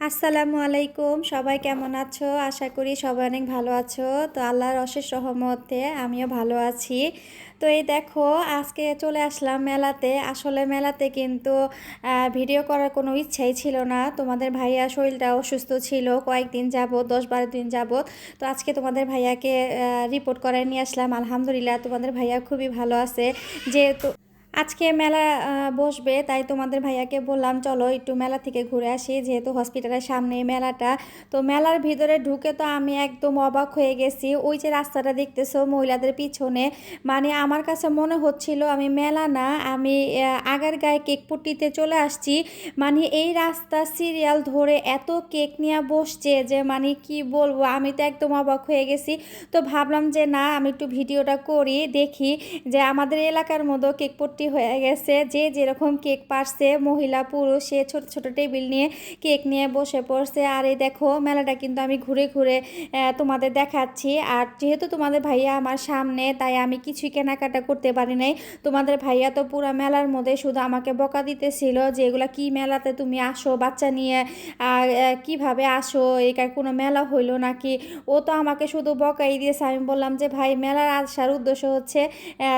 আসসালামু আলাইকুম। সবাই কেমন আছো? আশা করি সবাই অনেক ভালো আছো। তো আল্লাহর অশেষ সহমতে আমিও ভালো আছি। তো এই দেখো, আজকে চলে আসলাম মেলাতে। আসলে মেলাতে কিন্তু ভিডিও করার কোনো ইচ্ছাই ছিল না। তোমাদের ভাইয়া শরীরটা অসুস্থ ছিল কয়েকদিন যাবত দশ বারো দিন যাবত তো আজকে তোমাদের ভাইয়াকে রিপোর্ট করায় নিয়ে আসলাম। আলহামদুলিল্লাহ তোমাদের ভাইয়া খুবই ভালো আছে। যেহেতু আজকে মেলা বসবে, তাই তোমাদের ভাইয়াকে বললাম, চলো একটু মেলা থেকে ঘুরে আসি, যেহেতু হসপিটালের সামনে মেলাটা। তো মেলার ভিতরে ঢুকে তো আমি একদম অবাক হয়ে গেছি। ওই যে রাস্তাটা দেখতেছো মহিলাদের পিছনে মানে আমার কাছে মনে হচ্ছিল আমি মেলা না, আমি আগার গায়ে কেক পুট্টিতে চলে আসছি। মানে এই রাস্তা সিরিয়াল ধরে এত কেক নিয়ে বসছে যে মানে কি বলব, আমি তো একদম অবাক হয়ে গেছি। তো ভাবলাম যে না, আমি একটু ভিডিওটা করি, দেখি যে আমাদের এলাকার মতো কেক পট্টি হয়ে গেছে। যে যেরকম কেক পারছে, মহিলা, পুরুষ, সে ছোট ছোট টেবিল নিয়ে কেক নিয়ে বসে পড়ছে। আর এই দেখো, মেলাটা কিন্তু আমি ঘুরে ঘুরে তোমাদের দেখাচ্ছি। আর যেহেতু তোমাদের ভাইয়া আমার সামনে, তাই আমি কিছুই কেনাকাটা করতে পারি নাই। তোমাদের ভাইয়া তো পুরো মেলার মধ্যে শুধু আমাকে বকা দিতেছিল যে, এগুলা কি মেলাতে তুমি আসো, বাচ্চা নিয়ে কীভাবে আসো? এটার কোনো মেলা হইল নাকি? ও তো আমাকে শুধু বকাই দিয়েছে। আমি বললাম যে, ভাই, মেলার আসার উদ্দেশ্য হচ্ছে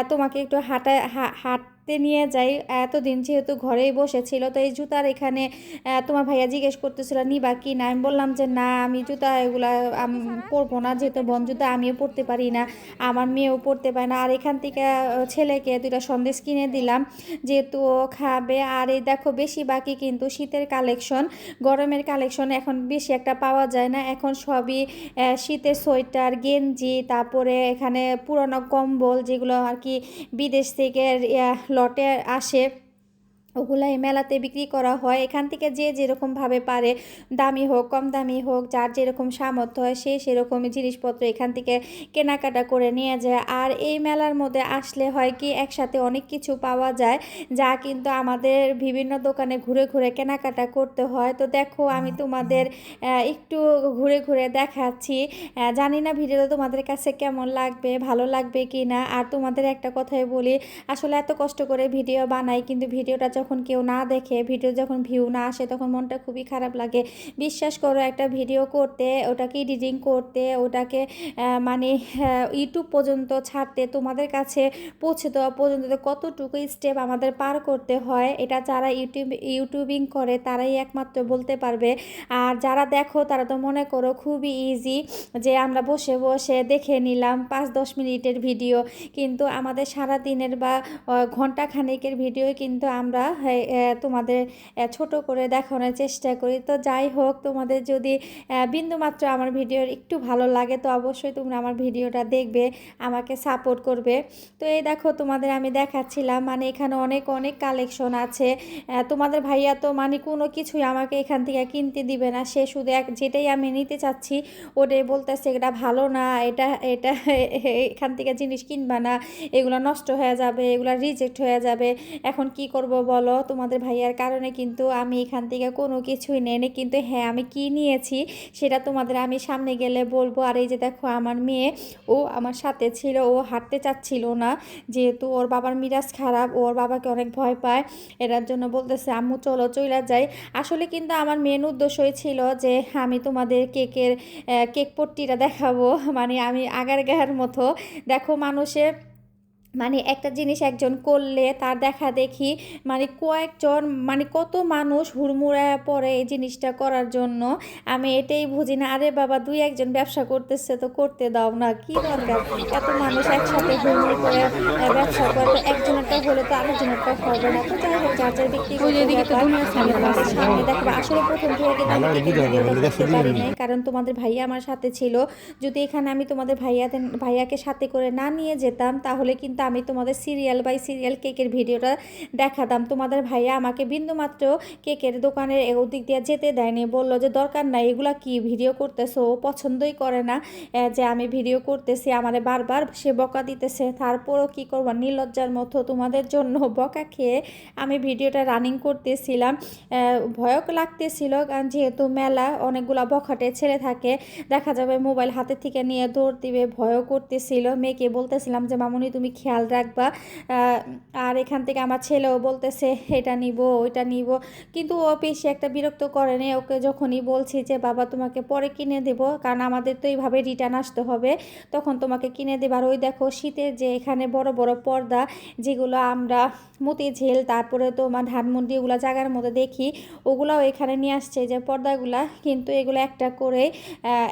তোমাকে একটু হাঁটা, হা- হাঁটতে নিয়ে যাই। এতদিন যেহেতু ঘরেই বসেছিল, তো এই জুতার এখানে তোমার ভাইয়া জিজ্ঞেস করতেছিল, নিবা কি না? আমি বললাম যে, না, আমি জুতা এগুলা পরবো না, যেহেতু বন জুতা আমিও পরতে পারি না, আমার মেয়েও পরতে পারে না। আর এখান থেকে ছেলেকে দুইটা সন্দেশ কিনে দিলাম, যেহেতু ও খাবে। আর এই দেখো, বেশি বাকি কিন্তু শীতের কালেকশন, গরমের কালেকশন এখন বেশি একটা পাওয়া যায় না। এখন সবই শীতের সোয়েটার, গেঞ্জি, তারপরে এখানে পুরনো কম্বল, যেগুলো আর কি বিদেশ থেকে লটে আসে ওগুলো এই মেলাতে বিক্রি করা হয়। এখান থেকে যে যেরকমভাবে পারে, দামি হোক, কম দামি হোক, যার যেরকম সামর্থ্য হয়, সে সেরকমই জিনিসপত্র এখান থেকে কেনাকাটা করে নিয়ে যায়। আর এই মেলার মধ্যে আসলে হয় কি, একসাথে অনেক কিছু পাওয়া যায়, যা কিন্তু আমাদের বিভিন্ন দোকানে ঘুরে ঘুরে কেনাকাটা করতে হয়। তো দেখো, আমি তোমাদের একটু ঘুরে ঘুরে দেখাচ্ছি। জানি না ভিডিওটা তোমাদের কাছে কেমন লাগবে, ভালো লাগবে কি না আর তোমাদের একটা কথাই বলি, আসলে এত কষ্ট করে ভিডিও বানাই, কিন্তু ভিডিওটা যখন কেউ না দেখে, ভিডিও যখন ভিউ না আসে, তখন মনটা খুবই খারাপ লাগে। বিশ্বাস করো, একটা ভিডিও করতে, ওটাকে এডিটিং করতে, ওটাকে মানে ইউটিউব পর্যন্ত ছাড়তে, তোমাদের কাছে পৌঁছে দেওয়া পর্যন্ত কতটুকু স্টেপ আমাদের পার করতে হয়, এটা যারা ইউটিউব ইউটিউবিং করে, তারাই একমাত্র বলতে পারবে। আর যারা দেখো, তারা তো মনে করো খুবই ইজি যে আমরা বসে বসে দেখে নিলাম পাঁচ, দশ মিনিটের ভিডিও কিন্তু আমাদের সারা দিনের বা ঘণ্টা খানেকের ভিডিও কিন্তু আমরা তোমাদের আহ, ছোট করে দেখানোর চেষ্টা করি। তো যাই হোক তোমাদের যদি বিন্দুমাত্র আমার ভিডিওর একটু ভালো লাগে তো অবশ্যই তোমরা আমার ভিডিওটা দেখবে আমাকে সাপোর্ট করবে। তো এই দেখো তোমাদের আমি দেখাচ্ছিলাম মানে এখানে অনেক অনেক কালেকশন আছে। তোমাদের ভাইয়া তো মানে কোনো কিছুই আমাকে এখান থেকে কিনতে দিবে না সে শুধু এক যেটাই আমি নিতে চাচ্ছি ওটাই বলতেছে এটা ভালো না এটা এটা এখান থেকে জিনিস কিনবা না এগুলো নষ্ট হয়ে যাবে এগুলো রিজেক্ট হয়ে যাবে এখন কি করব বলো? তোমাদের ভাইয়ার কারণে কিন্তু আমি এখান থেকে কোনো কিছুই নেই কিন্তু হ্যাঁ আমি কি নিয়েছি সেটা তোমাদের আমি সামনে গেলে বলব। আর এই যে দেখো, আমার মেয়ে, ও আমার সাথে ছিল, ও হাঁটতে চাচ্ছিল না। যেহেতু ওর বাবার মিরাজ খারাপ, ওর বাবাকে অনেক ভয় পায়। এটার জন্য বলতেছে, আম্মু, চলো, চইলা যাই। আসলে কিন্তু আমার মেন উদ্দেশ্যই ছিল যে, আমি তোমাদের কেকের কেক পট্টিটা দেখাবো। মানে আমি আগার গায়ের মতো। দেখো মানুষে মানে একটা জিনিস একজন করলে তার দেখা দেখি মানে কয়েকজন মানে কত মানুষ হুড়মুড়ায় পড়ে এই জিনিসটা করার জন্য। আমি এটাই বুঝি না আরে বাবা দুই একজন ব্যবসা করতেছে তো করতে দাও না কি দরকার? এত মানুষ একসাথে হুড়মুড় করে ব্যবসা করে তো একজনেরটা হলে তো আরেকজনেরটা হবে না। তো যাই হোক যার যার ব্যক্তিগত তোমাদের সামনে দেখব আসলে প্রথম থেকে পারি নাই কারণ তোমাদের ভাইয়া আমার সাথে ছিল। যদি এখানে আমি তোমাদের ভাইয়াতে ভাইয়াকে সাথে করে না নিয়ে যেতাম তাহলে কিন্তু আমি তোমাদের সিরিয়াল বাই সিরিয়াল কেকের ভিডিওটা দেখাতাম। তোমাদের ভাইয়া আমাকে বিন্দুমাত্র কেকের দোকানের ওদিক দিয়ে যেতে দেয়নি। বলল যে, দরকার নাই, এগুলা কি ভিডিও করতেছো? ও পছন্দই করে না যে আমি ভিডিও করতেছি, আমারে বারবার সে বকা দিতেছে। তারপরও কি করব? নির্লজ্জার মতো তোমাদের জন্য বকা খেয়ে আমি ভিডিওটা রানিং করতেছিলাম। ভয়ও লাগতেছিল, কারণ যেহেতু মেলা, অনেকগুলা বখাটে ছেলে থাকে, দেখা যাবে মোবাইল হাতে থেকে নিয়ে দৌড় দিবে, ভয়ও করতেছিল। মেয়েকে বলতেছিলাম যে, মামুনি, তুমি খেয়াল খেয়াল রাখবা। আর এখান থেকে আমার ছেলেও বলতেছে, এটা নিব, ওইটা নিব। কিন্তু ও বেশি একটা বিরক্ত করে নেই। ওকে যখনই বলছি যে, বাবা, তোমাকে পরে কিনে দেব, কারণ আমাদের তো এইভাবে রিটার্ন আসতে হবে, তখন তোমাকে কিনে দেব। আর ওই দেখো, শীতের যে এখানে বড় বড় পর্দা, যেগুলো আমরা মতি ঝেল, তারপরে তোমার ধানমন্ডি ওগুলো জায়গার মধ্যে দেখি, ওগুলাও এখানে নিয়ে আসছে যে পর্দাগুলা। কিন্তু এগুলো একটা করে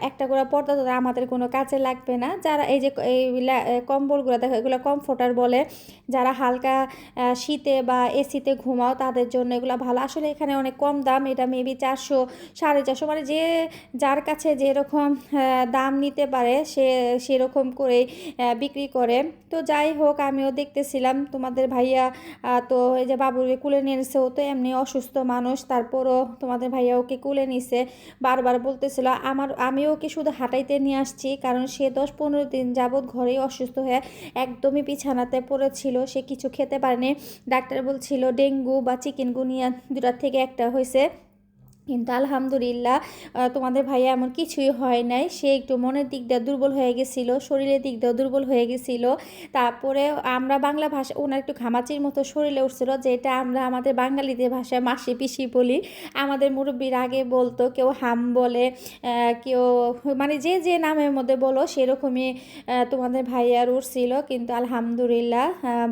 একটা করে পর্দা তো আমাদের কোনো কাজে লাগবে না। যারা এই যে, এই কম্বলগুলো দেখো, এগুলো কমফোর্টার বলে। যারা হালকা শীতে বা এসিতে ঘুমাও তাদের জন্য এগুলো ভালো। আসলে এখানে অনেক কম দাম। এটা মেবি চারশো সাড়ে চারশো। মানে যে যার কাছে যেরকম দাম নিতে পারে সে সেরকম আহ, বিক্রি করে। তো যাই হোক আমিও দেখতেছিলাম। তোমাদের ভাইয়া তো এই যে বাবুকে কুলে নিয়ে নিছে ও তো এমনি অসুস্থ মানুষ। তারপরও তোমাদের ভাইয়া ওকে কুলে নিছে। বারবার বলতেছিল আমার আমি ওকে শুধু হাঁটাইতে নিয়ে আসছি কারণ সে দশ পনেরো দিন যাবৎ ঘরেই অসুস্থ হয়ে একদমই বিছানাতে পড়েছিল, সে কিছু খেতে পারেনি। ডাক্তার বলছিল, ডেঙ্গু বা চিকেনগুনিয়া দুটার থেকে একটা হয়েছে। কিন্তু আলহামদুলিল্লাহ তোমাদের ভাইয়া এমন কিছুই হয় নাই। সে একটু মনের দিক দিয়ে দুর্বল হয়ে গেছিল, শরীরের দিক দিয়ে দুর্বল হয়ে গেছিল। তারপরে আমরা বাংলা ভাষা, ওনার একটু ঘামাচির মতো শরীরে উঠছিল, যেটা আমরা আমাদের বাঙালিদের ভাষায় মাসি পিসি বলি। আমাদের মুরব্বীর আগে বলতো, কেউ হাম বলে কেউ মানে যে যে নামের মধ্যে বলো, সেরকমই তোমাদের ভাইয়ার উঠছিল। কিন্তু আলহামদুলিল্লাহ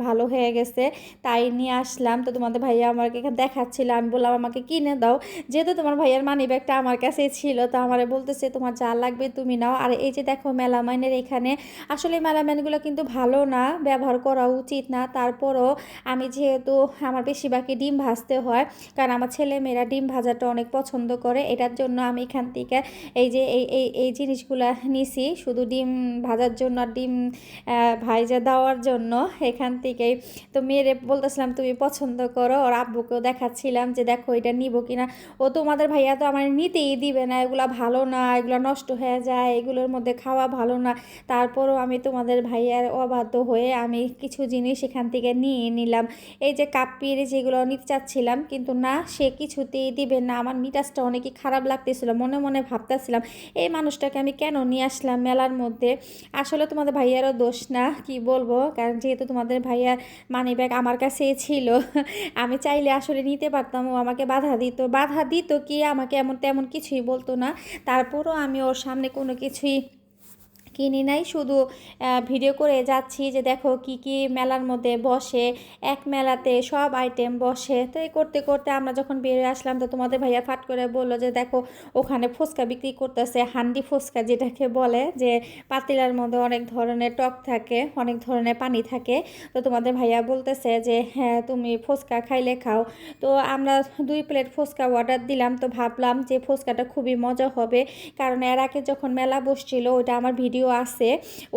ভালো হয়ে গেছে। তাই নিয়ে আসলাম। তো তোমাদের ভাইয়া আমাকে দেখাচ্ছিল, আমি বললাম, আমাকে কিনে দাও। যেহেতু তোমার ভাইয়ার মানি ব্যাগটা আমার কাছে ছিল, তো আমারে বলতেছে, তোমার যা লাগবে তুমি নাও। আর এই যে দেখো মেলামাইনের এখানে, আসলে মেলামাইনগুলো কিন্তু ভালো না, ব্যবহার করা উচিত না। তারপরও আমি যেহেতু আমার বেশিরভাগই ডিম ভাজতে হয়, কারণ আমার ছেলে মেয়েরা ডিম ভাজাটা অনেক পছন্দ করে, এটার জন্য আমি এখান থেকে এই যে এই এই এই জিনিসগুলো নিছি, শুধু ডিম ভাজার জন্য আর ডিম ভাইজা দেওয়ার জন্য এখান থেকেই। তো মেয়েরে বলতেছিলাম, তুমি পছন্দ করো। ওর আব্বুকেও দেখাচ্ছিলাম যে, দেখো এটা নিব কিনা। ও তোমাদের ভাইয়া তো আমার নিতেই দিবে না, এগুলো ভালো না, এগুলো নষ্ট হয়ে যায়, এগুলোর মধ্যে খাওয়া ভালো না। তারপরও আমি তোমাদের ভাইয়ার অবাধ্য হয়ে আমি কিছু জিনিস এখান থেকে নিয়ে নিলাম। এই যে কাপ পিড়ে যেগুলো নিতে চাচ্ছিলাম, কিন্তু না, সে কিছুতেই দিবে না। আমার মিটাসটা অনেকই খারাপ লাগতেছিল, মনে মনে ভাবতেছিলাম, এই মানুষটাকে আমি কেন নিয়ে আসলাম মেলার মধ্যে? আসলে তোমাদের ভাইয়ারও দোষ না, কি বলব? কারণ যেহেতু তোমাদের ভাইয়ার মানি ব্যাগ আমার কাছে ছিল, আমি চাইলে আসলে নিতে পারতাম, ও আমাকে বাধা দিত। বাধা দিত কি আমাকে এমন তেমন কিছুই বলতো না। তারপরও আমি ওর সামনে কোনো কিছুই কিনি নাই, শুধু ভিডিও করে যাচ্ছি যে দেখো কি কি মেলার মধ্যে বসে, এক মেলাতে সব আইটেম বসে। তো এই করতে করতে আমরা যখন বেরিয়ে আসলাম, তো তোমাদের ভাইয়া ফাট করে বলল যে দেখো, ওখানে ফুচকা বিক্রি করতেছে, হান্ডি ফুচকা যেটাকে বলে, যে পাতিলার মধ্যে অনেক ধরনের টক থাকে, অনেক ধরনের পানি থাকে। তো তোমাদের ভাইয়া বলতেছে যে হ্যাঁ তুমি ফুচকা খাইলে খাও। তো আমরা দুই প্লেট ফুচকা অর্ডার দিলাম, তো ভাবলাম যে ফুচকাটা খুবই মজা হবে, কারণ এর আগে যখন মেলা বসছিল, ওইটা আমার ভিডিও আছে।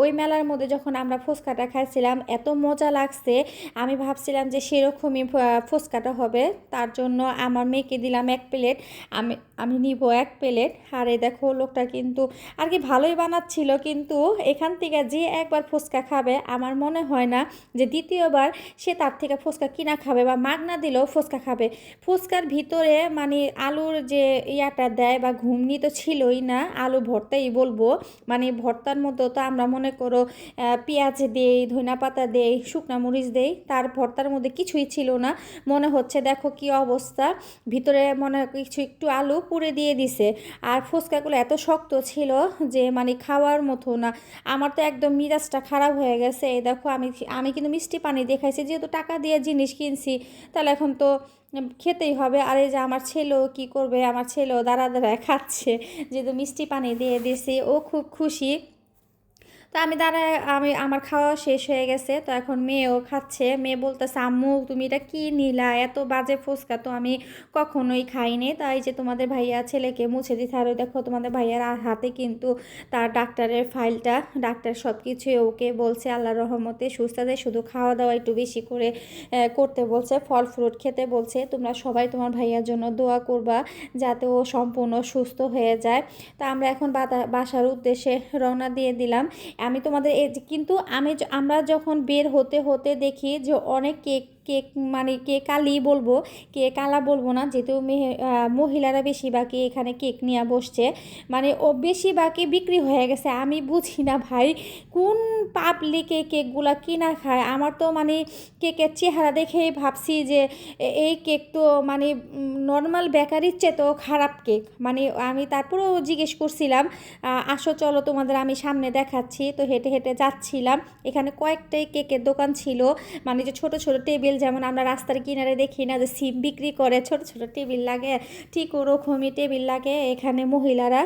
ওই মেলার মধ্যে যখন আমরা ফুচকাটা খাইছিলাম, এত মজা লাগছে। আমি ভাবছিলাম যে সেরকমই ফুচকাটা হবে। তার জন্য আমার মেয়েকে দিলাম এক প্লেট। আমি আমি নিব এক প্লেট। আর এই দেখো, লোকটা কিন্তু আর কি ভালোই বানাচ্ছিল। কিন্তু এখান থেকে যে একবার ফুচকা খাবে, আমার মনে হয় না যে দ্বিতীয়বার সে তার থেকে ফুচকা কিনা খাবে বা মাগনা দিলেও ফুচকা খাবে। ফুচকার ভিতরে মানে আলুর যে ইয়াটা দেয় বা ঘুমনি তো ছিলই না, আলু ভর্তাই বলব। মানে ভর্তার মতো তো আমরা মনে করো পেঁয়াজ দেই, ধনিয়া পাতা দেই, শুকনা মরিচ দেই, তার ভর্তার মধ্যে কিছুই ছিল না। মনে হচ্ছে দেখো কি অবস্থা। ভিতরে মনে কিছু একটু আলু পুড়ে দিয়ে দিছে। আর ফুচকাগুলো এত শক্ত ছিল যে মানে খাওয়ার মতো না। আমার তো একদম মিরাজটা খারাপ হয়ে গেছে। এই দেখো আমি আমি কিন্তু মিষ্টি পানি দেখাইছি, যেহেতু টাকা দিয়ে জিনিস কিনছি, তাহলে এখন তো খেতেই হবে। আর এই যে আমার ছেলেও কি করবে? আমার ছেলেও দাঁড়া দাঁড়ায় খাচ্ছে। যেহেতু মিষ্টি পানি দিয়ে দিয়েছি ও খুব খুশি। তো আমি দাঁড়া আমি, আমার খাওয়া শেষ হয়ে গেছে। তো এখন মেয়েও খাচ্ছে। মেয়ে বলতেছে, আম্মু, তুমি এটা কি নিলা? এত বাজে ফুচকা তো আমি কখনোই খাইনি। তাই যে তোমাদের ভাইয়া ছেলেকে মুছে দিতে আর ওই দেখো তোমাদের ভাইয়ার হাতে কিন্তু তার ডাক্তারের ফাইলটা। ডাক্তার সব কিছুই ওকে বলছে আল্লাহ রহমতে সুস্থ শুধু খাওয়া দাওয়া একটু বেশি করে করতে বলছে, ফল ফ্রুট খেতে বলছে। তোমরা সবাই তোমার ভাইয়ার জন্য দোয়া করবা, যাতে ও সম্পূর্ণ সুস্থ হয়ে যায়। তা আমরা এখন বাসার উদ্দেশ্যে রওনা দিয়ে দিলাম। আমি তোমাদের কিন্তু আমি আমরা যখন বের হতে হতে দেখি যে অনেক কেক কেক মানে কেক আলি বলব, কেক আলা বলব না, যেহেতু মেহে- মহিলারা বেশিরভাগই এখানে কেক নিয়ে বসছে। মানে ও বেশিরভাগই বিক্রি হয়ে গেছে। আমি বুঝি না ভাই, কোন পাবলিকে কেকগুলা কিনা খায়? আমার তো মানে কেকের চেহারা দেখেই ভাবছি যে এই কেক তো মানে নর্মাল বেকারির চেয়ে তো খারাপ কেক। মানে আমি তারপরেও জিজ্ঞেস করছিলাম আসো চলো তোমাদের আমি সামনে দেখাচ্ছি। তো হেঁটে হেঁটে যাচ্ছিলাম। এখানে কয়েকটাই কেকের দোকান ছিল। মানে যে ছোট ছোট টেবিল যেমন আমরা রাস্তার কিনারে দেখি না যে সিম বিক্রি করে, ছোট ছোট টেবিল লাগে। ঠিক ওরকমই টেবিল লাগে। এখানে মহিলারা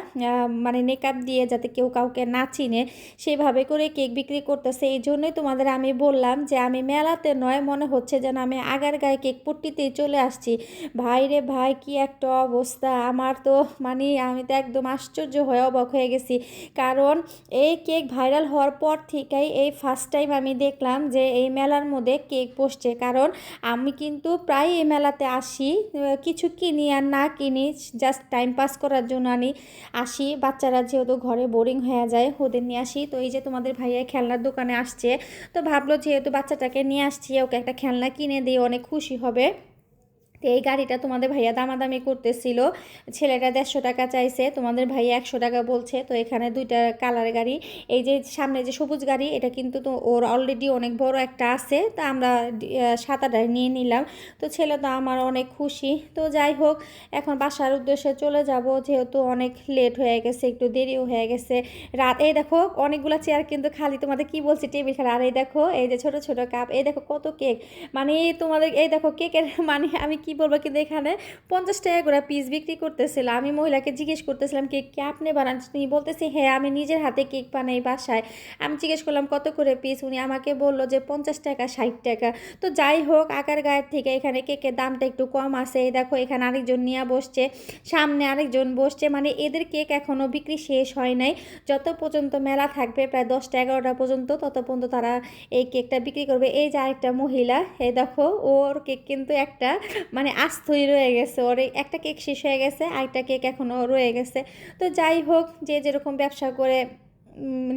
মানে মেকআপ দিয়ে যাতে কেউ কাউকে না চিনে, সেভাবে করে কেক বিক্রি করতেছে। এই জন্যই তোমাদের আমি বললাম যে আমি মেলাতে নয়, মনে হচ্ছে যেন আমি আগার গায়ে কেক পট্টিতেই চলে আসছি। ভাই রে ভাই, কি একটা অবস্থা। আমার তো মানে আমি তো একদম আশ্চর্য হয়ে অবাক হয়ে গেছি। কারণ এই কেক ভাইরাল হওয়ার পর থেকেই এই ফার্স্ট টাইম আমি দেখলাম যে এই মেলার মধ্যে কেক বসছে। কারণ আমি কিন্তু প্রায় এই মেলাতে আসি কিছু কিনি আর না কিনি জাস্ট টাইম পাস করার জন্য আমি আসি। বাচ্চারা যেহেতু ঘরে বোরিং হয়ে যায়, ওদের নিয়ে আসি। তো এই যে তোমাদের ভাইয়া খেলনার দোকানে আসছে, তো ভাবলো যেহেতু বাচ্চাটাকে নিয়ে আসছি, ওকে একটা খেলনা কিনে দিয়ে অনেক খুশি হবে। তো এই গাড়িটা তোমাদের ভাইয়া দামাদামি করতেছিল। ছেলেটা দেড়শো টাকা চাইছে তোমাদের ভাইয়া একশো টাকা বলছে। তো এখানে দুইটা কালার গাড়ি এই যে সামনে যে সবুজ গাড়ি এটা কিন্তু তো ওর অলরেডি অনেক বড় একটা আছে। তা আমরা আহ, সাতাটা নিয়ে নিলাম। তো ছেলে তো আমার অনেক খুশি। তো যাই হোক এখন বাসার উদ্দেশ্যে চলে যাব। যেহেতু অনেক লেট হয়ে গেছে একটু দেরিও হয়ে গেছে। রাত এই দেখো অনেকগুলো চেয়ার কিন্তু খালি। তোমাদের কি বলছি টেবিল খেলা? আর এই দেখো এই যে ছোট ছোট কাপ এই দেখো কত কেক মানে তোমাদের এই দেখো কেকের মানে আমি কি বলব কিন্তু এখানে পঞ্চাশ টাকা করে পিস বিক্রি করতেছিল। আমি মহিলাকে জিজ্ঞেস করতেছিলাম, কেক কে আপনি বানান? তিনি বলতেছে হ্যাঁ আমি নিজের হাতে কেক বানাই বাসায়। আমি জিজ্ঞেস করলাম, কত করে পিস উনি আমাকে বলল যে, পঞ্চাশ টাকা, ষাট টাকা। তো যাই হোক, আকার গায়ের থেকে এখানে কেকের দামটা একটু কম আছে। দেখো, এখানে আরেকজন নিয়ে বসছে, সামনে আরেকজন বসছে। মানে এদের কেক এখনও বিক্রি শেষ হয় নাই। যত পর্যন্ত মেলা থাকবে, প্রায় দশটা এগারোটা পর্যন্ত, তত পর্যন্ত তারা এই কেকটা বিক্রি করবে। এই যে আরেকটা মহিলা, এই দেখো, ওর কেক কিন্তু একটা মানে আস্তই রয়ে গেছে, ওর একটা কেক শেষ হয়ে গেছে, আরেকটা কেক এখনও রয়ে গেছে। তো যাই হোক, যে যেরকম ব্যবসা করে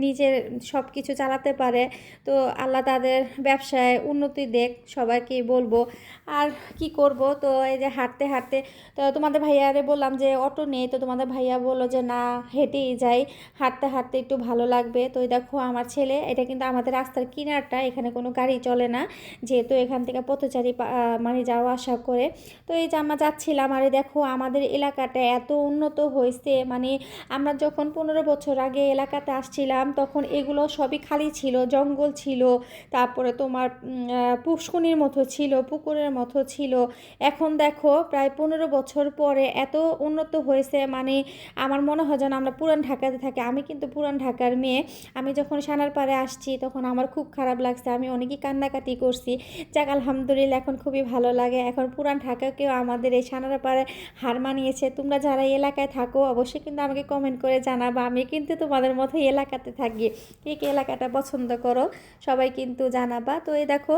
নিজের সব কিছু চালাতে পারে। তো আল্লাহ তাদের ব্যবসায় উন্নতি দেখ, সবাইকে বলব। আর কি করব? তো এই যে হাঁটতে হাঁটতে, তো তোমাদের ভাইয়ারে বললাম যে অটো নেই, তো তোমাদের ভাইয়া বলল যে না, হেঁটেই যাই। হাঁটতে হাঁটতে একটু ভালো লাগবে। তো দেখো আমার ছেলে, এটা কিন্তু আমাদের রাস্তার কিনারটা, এখানে কোনো গাড়ি চলে না। যেহেতু এখান থেকে পথচারী মানে যাওয়া আসা করে। তো এই যে আমরা যাচ্ছিলাম, আর দেখো আমাদের এলাকাটা এত উন্নত হয়েছে। মানে আমরা যখন পনেরো বছর আগে এলাকাতে আসছিলাম, তখন এগুলো সবই খালি ছিল, জঙ্গল ছিল, তারপরে তোমার পুষ্কুনির মতো ছিল, পুকুরের মতো ছিল। এখন দেখো, প্রায় পনেরো বছর পরে এত উন্নত হয়েছে মানে আমার মনে হয় যেন আমরা পুরান ঢাকাতে থাকি। আমি কিন্তু পুরান ঢাকার মেয়ে। আমি যখন সানার পাড়ে আসছি, তখন আমার খুব খারাপ লাগছে। আমি অনেকই কান্নাকাটি করছি। যাক, আলহামদুলিল্লাহ, এখন খুবই ভালো লাগে। এখন পুরান ঢাকাকেও আমাদের এই সানারা পাড়ে হার মানিয়েছে। তোমরা যারা এলাকায় থাকো, অবশ্যই কিন্তু আমাকে কমেন্ট করে জানাবা। আমি কিন্তু তোমাদের মতো মতোই এলাকাতে থাকি। কে কে এলাকাটা পছন্দ করো? সবাই কিন্তু জানাবা। তো এই দেখো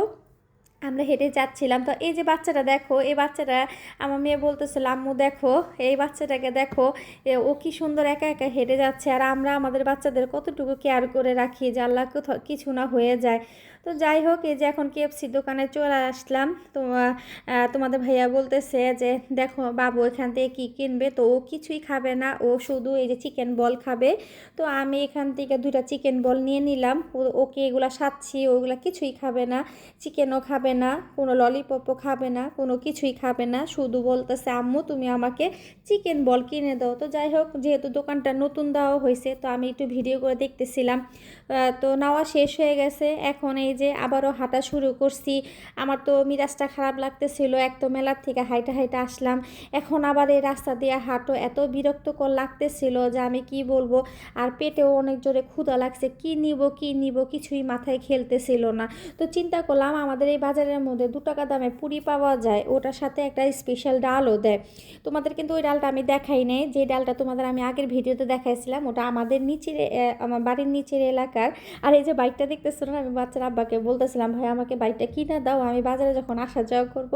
আমরা হেঁটে যাচ্ছিলাম। তো এই যে বাচ্চাটা দেখো, এই বাচ্চাটা আমার মেয়ে বলতেছিল, আম্মু, দেখো, এই বাচ্চাটাকে দেখো ও কি সুন্দর একা একা হেঁটে যাচ্ছে, আর আমরা আমাদের বাচ্চাদের কতটুকু কেয়ার করে রাখি যে আল্লাহ কিছু না হয়ে যায়। তো যাই হোক, এই যে এখন কেএফসি দোকানে চলে আসলাম। তো তোমাদের ভাইয়া বলতেছে যে, দেখো, বাবু এখান থেকে কী কিনবে? তো ও কিছুই খাবে না, ও শুধু এই যে চিকেন বল খাবে। তো আমি এখান থেকে দুইটা চিকেন বল নিয়ে নিলাম। ওকে এগুলা সাচ্ছি ওগুলা কিছুই খাবে না চিকেনও খাবে না, কোনো ললিপপও খাবে না, কোনো কিছুই খাবে না। শুধু বলতেছে, আম্মু, তুমি আমাকে চিকেন বল কিনে দাও। তো যাই হোক, যেহেতু দোকানটা নতুন দেওয়া হয়েছে, তো আমি একটু ভিডিও করে দেখতেছিলাম। তো নেওয়া শেষ হয়ে গেছে। এখন এই যে আবারও হাঁটা শুরু করছি। আমার তো মিরাজটা খারাপ লাগতেছিল এক তো মেলার থেকে হাইটা হাইটা আসলাম। এখন আবার এই রাস্তা দিয়ে হাঁটো, এত বিরক্তকর লাগতেছিল যে আমি কি বলব? আর পেটেও অনেক জোরে ক্ষুধা লাগছে, কি নিব কি নিব কিছুই মাথায় খেলতেছিল না। তো চিন্তা করলাম আমাদের এই বাজারের মধ্যে দু টাকা দামে পুরি পাওয়া যায়, ওটার সাথে একটা স্পেশাল ডালও দেয়। তোমাদের কিন্তু ওই ডালটা আমি দেখাই নাই, যে ডালটা তোমাদের আমি আগের ভিডিওতে দেখাইছিলাম, ওটা আমাদের নিচের আমার বাড়ির নিচের এলাকার আর এই যে বাইকটা দেখতেছিল না, আমি বাচ্চার আব্বাকে বলতেছিলাম, ভাই, আমাকে বাইকটা কিনে দাও, আমি বাজারে যখন আসা যাওয়া করব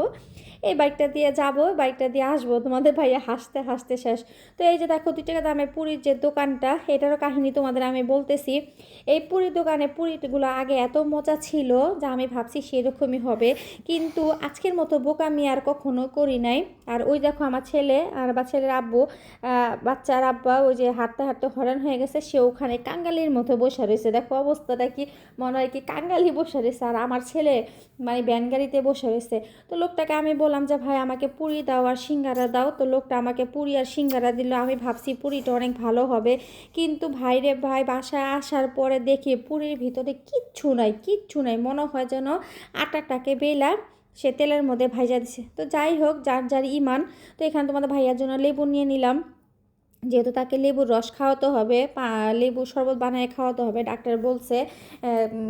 এই বাইকটা দিয়ে যাব বাইকটা দিয়ে আসব। তোমাদের ভাইয়া হাসতে হাসতে শেষ। তো এই যে দেখো, দুই টাকা দামে পুরীর যে দোকানটা, এটারও কাহিনী তোমাদের আমি বলতেছি। এই পুরীর দোকানে পুরিগুলো আগে এত মজা ছিল যে আমি ভাবছি সেরকমই হবে। কিন্তু আজকের মতো বোকামি আর কখনো করি নাই। আর ওই দেখো, আমার ছেলে আর বা ছেলের আব্বু বাচ্চার আব্বা, ওই যে হাঁটতে হাঁটতে হরান হয়ে গেছে, সে ওখানে কাঙ্গালির মতো বসে রয়েছে। দেখো অবস্থাটা কি, মনে হয় কি কাঙ্গালি বসে রয়েছে। আর আমার ছেলে মানে ভ্যান গাড়িতে বসে রয়েছে। তো লোকটাকে আমি বললাম যে, ভাই, আমাকে পুরি দাও আর সিঙ্গারা দাও। তো লোকটা আমাকে পুরি আর সিঙ্গারা দিল। আমি ভাবছি পুরিটা অনেক ভালো হবে। কিন্তু ভাইরে ভাই, বাসায় আসার পরে দেখি পুরীর ভিতরে কিচ্ছু নাই কিচ্ছু নাই। মনে হয় যেন আটাটাকে বেলা সে তেলের মধ্যে ভাইজা দিছে। তো যাই হোক, যার যার ইমান, তো এখানে তোমাদের ভাইয়ার জন্য লেবু নিয়ে নিলাম। যেহেতু তাকে লেবুর রস খাওয়াতে হবে লেবু শরবত বানিয়ে খাওয়াতে হবে, ডাক্তার বলছে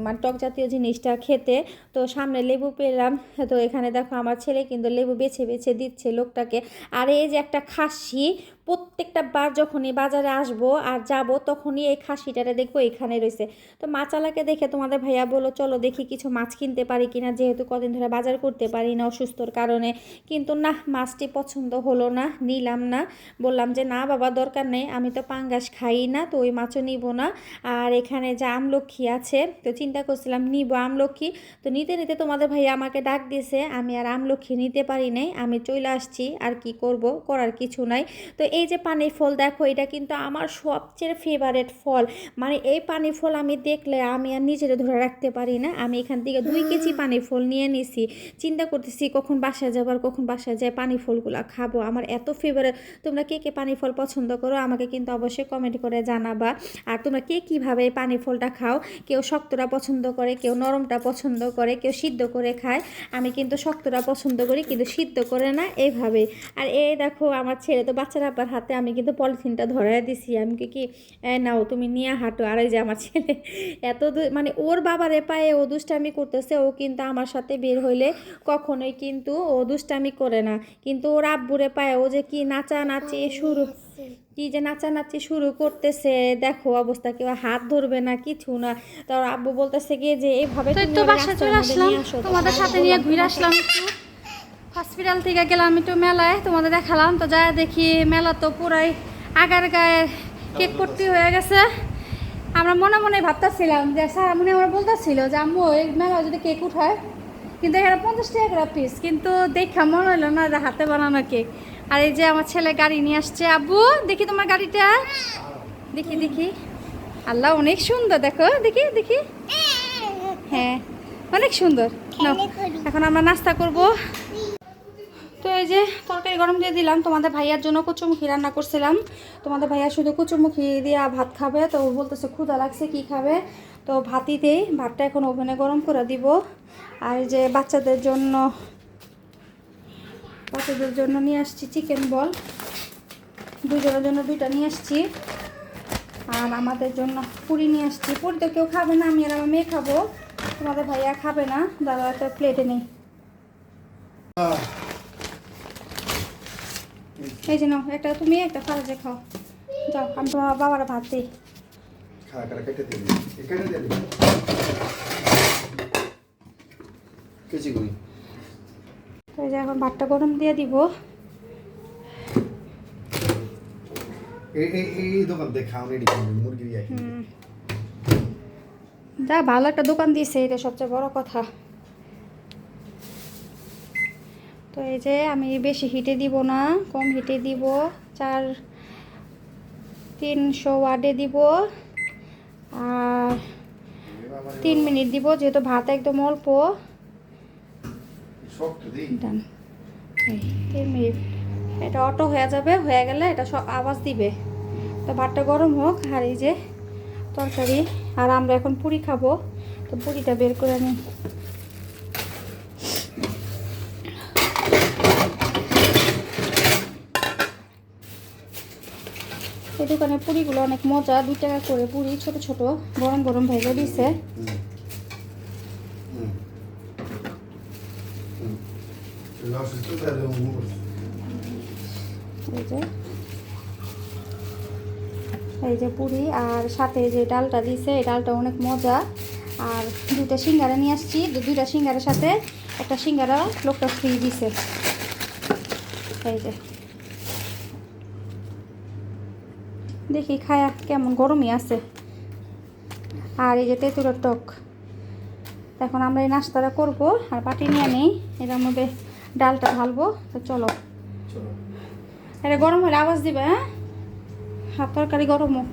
মানে টক জাতীয় জিনিসটা খেতে। তো সামনে লেবু পেলাম, তো এখানে দেখো আমার ছেলে কিন্তু লেবু বেছে বেছে দিচ্ছে লোকটাকে। আর এই যে একটা খাসি প্রত্যেকটা বার যখনই বাজারে আসব আর যাব, তখনই এই খাসিটারে দেখব এখানে রয়েছে। তো মাচালাকে দেখে তোমাদের ভাইয়া বলো চলো দেখি কিছু মাছ কিনতে পারি কিনা, যেহেতু কদিন ধরে বাজার করতে পারি না অসুস্থর কারণে। কিন্তু না, মাছটি পছন্দ হলো না, নিলাম না। বললাম যে, না বাবা, দরকার নেই, আমি তো পাঙ্গাস খাই না, তো ওই মাছও নিব না। আর এখানে যে আমলক্ষী আছে, তো চিন্তা করছিলাম, নিব আমলক্ষী তো নিতে নিতে তোমাদের ভাইয়া আমাকে ডাক দিয়েছে, আমি আর আমলক্ষী নিতে পারি নাই, আমি চলে আসছি, আর কি করব, করার কিছু নাই। তো এই যে পানি ফল দেখো এটা কিন্তু আমার সবচেয়ে ফেভারেট ফল। মানে এই পানি ফল আমি দেখলে আমি আর নিজের ধরে রাখতে পারি না। আমি এখান থেকে দুই কেজি পানি ফল নিয়ে নিছি। চিন্তা করতেছি কখন বাসায় যাবার কখন বাসায় যায় পানি ফলগুলো খাব। আমার এত ফেভারেট তোমরা কে কে পানি ফল পছন্দ করো আমাকে কিন্তু অবশ্যই কমেন্ট করে জানাবা। আর তোমরা কে কীভাবে এই পানি ফলটা খাও কেউ শক্তটা পছন্দ করে কেউ নরমটা পছন্দ করে কেউ সিদ্ধ করে খায়। আমি কিন্তু শক্তটা পছন্দ করি কিন্তু সিদ্ধ করে না এভাবে। আর এই দেখো আমার ছেলে তো বাচ্চারা আব্বার হাতে আমি কিন্তু পলিথিনটা ধরাই দিছি। আমি কি কি নাও তুমি নিয়ে হাঁটো আর এই যে আমার ছেলে। এত মানে ওর বাবারে পায়ে ও দুষ্টামি করতেছে ও কিন্তু আমার সাথে বের হইলে কখনোই কিন্তু ও দুষ্টামি করে না। কিন্তু ওর আব্বুরে পায়ে ও যে কি নাচা নাচি শুরু কি যে নাচানাচি শুরু করতেছে দেখো অবস্থা কেউ হাত ধরবে না কিছু না। তার আব্বু বলতেছে কি যে এইভাবে তুমি আসো। তোমাদের সাথে নিয়ে ঘুরে আসলাম একটু। হসপিটাল থেকে গেলাম একটু মেলায় তোমাদের দেখালাম। তো যা দেখি মেলা তো পুরাই আগার গায়ে কেক ভর্তি হয়ে গেছে। আমরা মনে মনে ভাবতেছিলাম যে স্যার মনে আমরা বলতেছিল যে আম্মু এই মেলা যদি কেক উঠায়? কিন্তু এখানে পঞ্চাশ টাকা করে পিস কিন্তু দেখা মনে হলো না যে হাতে বানানো কেক। আর এই যে আমার ছেলে গাড়ি নিয়ে আসছে আব্বু দেখি তোমার গাড়িটা। দেখি দেখি। আল্লাহ অনেক সুন্দর দেখো দেখি দেখি। হ্যাঁ অনেক সুন্দর। এখন আমরা নাস্তা করব। তো এই যে তরকারি গরম দিয়ে দিলাম। তোমাদের ভাইয়ার জন্য কুচুমুখী রান্না করছিলাম। তোমাদের ভাইয়া শুধু কুচুমুখী দিয়ে ভাত খাবে, তো ও বলতেছে ক্ষুধা লাগছে, কি খাবে? তো ভাতই দেই, ভাতটা এখন ওভেনে গরম করে দিব। আর যে বাচ্চাদের জন্য বাচ্চাদের জন্য নিয়ে আসছি চিকেন বল। দুজনের জন্য দুইটা নিয়ে আসছি। আর আমাদের জন্য পুরি নিয়ে আসছি। পুরি তো কেউ খাবে না, আমি আর আমার মেয়ে খাব। তোমাদের ভাইয়া খাবে না, দাদা একটা প্লেটে নেই। এই যে নাও একটা তুমি একটা ফারাজে খাও। যাও আমি তোমার বাবার ভাত দিই। তো যে এখন ভাতটা গরম দিয়ে দিব। যা ভালো একটা দোকান দিয়েছে এটা সবচেয়ে বড় কথা। তো এই যে আমি বেশি হিটে দিব না কম হিটে দিব। চার তিনশো ওয়ার্ডে দিব। আর তিন মিনিট দিব যেহেতু ভাত একদম অল্প। ডান। তিন মিনিট। এটা অটো হয়ে যাবে হয়ে গেলে এটা সব আওয়াজ দিবে। তো ভাতটা গরম হোক আর এই যে তরকারি। আর আমরা এখন পুরি খাব। তো পুরিটা বের করে নিই এই দোকানের পুরিগুলো অনেক মজা দুই টাকা করে পুরি ছোট ছোট গরম গরম ভেজে দিছে। এই যে পুরি আর সাথে যে ডালটা দিছে এই ডালটা অনেক মজা। আর দুইটা সিঙ্গারা নিয়ে আসছি দুইটা সিঙ্গারের সাথে একটা সিঙ্গারা লোকটা ফ্রি দিছে। এই যে। দেখি খায়া কেমন গরমই আছে। আর এই যে তেঁতুলের টক। এখন আমরা এই নাস্তাটা করব আর বাটি নিয়ে নিই এটার মধ্যে ডালটা ঢালবো তো চলো। এটা গরম হলে আওয়াজ দিবে হ্যাঁ? হাত তরকারি গরম হোক।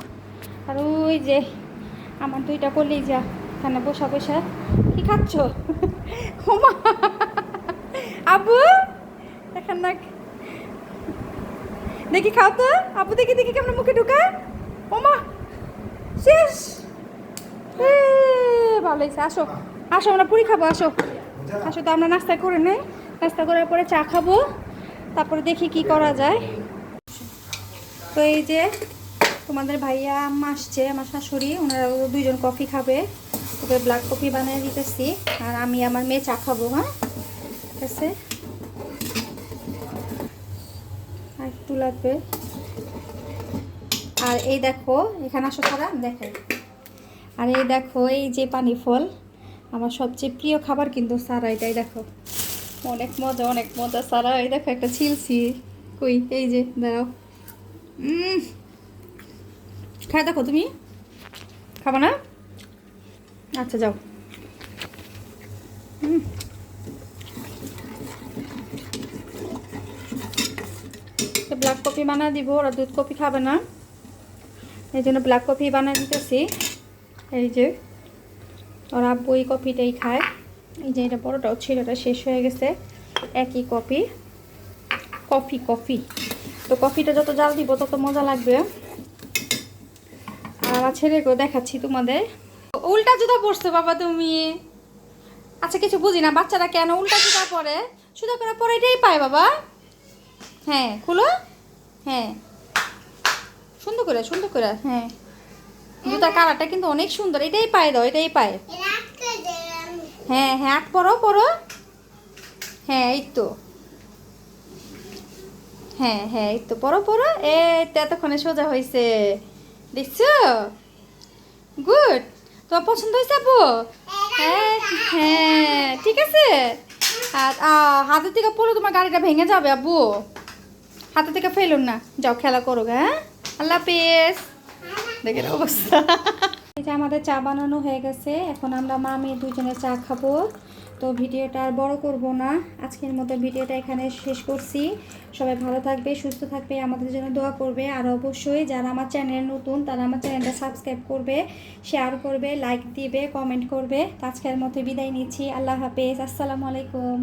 আর ওই যে আমার দুইটা কলেই যা এখানে বসা বসা। কি খাচ্ছ? হোমা আবু এখন না দেখি খাও তো। আবু দেখি দেখি কেমন মুখে ঢুকায়। ওমা, শেষ। ভালো হয়েছে। আসো আসো, আমরা পুরি খাব, আসো। আসো তো, আমরা নাস্তা করে নেই। নাস্তা করার পরে চা খাব। তারপরে দেখি কি করা যায়। তো এই যে তোমাদের ভাইয়া আম্মা আসছে, আমার শাশুড়ি, ওনারা দুইজন কফি খাবে। ওকে ব্ল্যাক কফি বানিয়ে দিতেছি। আর আমি আমার মেয়ে চা খাব হ্যাঁ? ঠিক আছে আর একটু লাগবে। আর এই দেখো, এখানে আসো তারা দেখাই আর এই দেখো, এই যে পানি ফল, আমার সবচেয়ে প্রিয় খাবার কিন্তু সারা এটাই দেখো। অনেক মজা অনেক মজা সারা এই দেখো একটা ছিলছি। কই, এই যে, দাঁড়াও। খাই দেখো তুমি? খাব না? আচ্ছা যাও। উম। ব্ল্যাক কফি বানিয়ে দিব, ওরা দুধ কফি খাবে না। এই জন্য ব্ল্যাক কফি বানিয়ে দিতেছি। এই যে, ওরা এই কফিটাই খায়। এই যে এটা বড়টাও ছিল, এটা শেষ হয়ে গেছে। একই কফি কফি কফি তো কফিটা যত জাল দিব, তত মজা লাগবে। আর ছেলেকেও দেখাচ্ছি তোমাদের। উল্টা জুতা পরছো বাবা তুমি। আচ্ছা কিছু বুঝি না, বাচ্চারা কেন উল্টা জুতা পরে? সুদা করে পরে এটাই পায় বাবা। হ্যাঁ খুলো। হ্যাঁ। সুন্দর করে সুন্দর করে হ্যাঁ। জুতার কালারটা কিন্তু অনেক সুন্দর, এটাই পায় দাও, এটাই পায়। হ্যাঁ হ্যাঁ আট পরো পরো। হ্যাঁ এই তো। হ্যাঁ হ্যাঁ এই তো, পরো পরো। তো এতক্ষণে সোজা হয়েছে দেখছ? গুড। তোমার পছন্দ হয়েছে আপু? হ্যাঁ হ্যাঁ ঠিক আছে। হাতের থেকে পড়লে তোমার গাড়িটা ভেঙে যাবে আব্বু হাতে থেকে ফেলুন না। যাও খেলা করো হ্যাঁ? আল্লাহ হাফেজ। দেখেন অবস্থা। এই যে আমাদের চা বানানো হয়ে গেছে, এখন আমরা মা মেয়ে দুজনে চা খাব। তো ভিডিওটা আর বড় করব না। আজকের মতো ভিডিওটা এখানে শেষ করছি। সবাই ভালো থাকবে, সুস্থ থাকবে, আমাদের জন্য দোয়া করবে। আর অবশ্যই যারা আমার চ্যানেল নতুন, তারা আমার চ্যানেলটা সাবস্ক্রাইব করবে শেয়ার করবে লাইক দিবে কমেন্ট করবে। আজকের মতো বিদায় নিচ্ছি। আল্লাহ হাফেজ। আসসালামু আলাইকুম।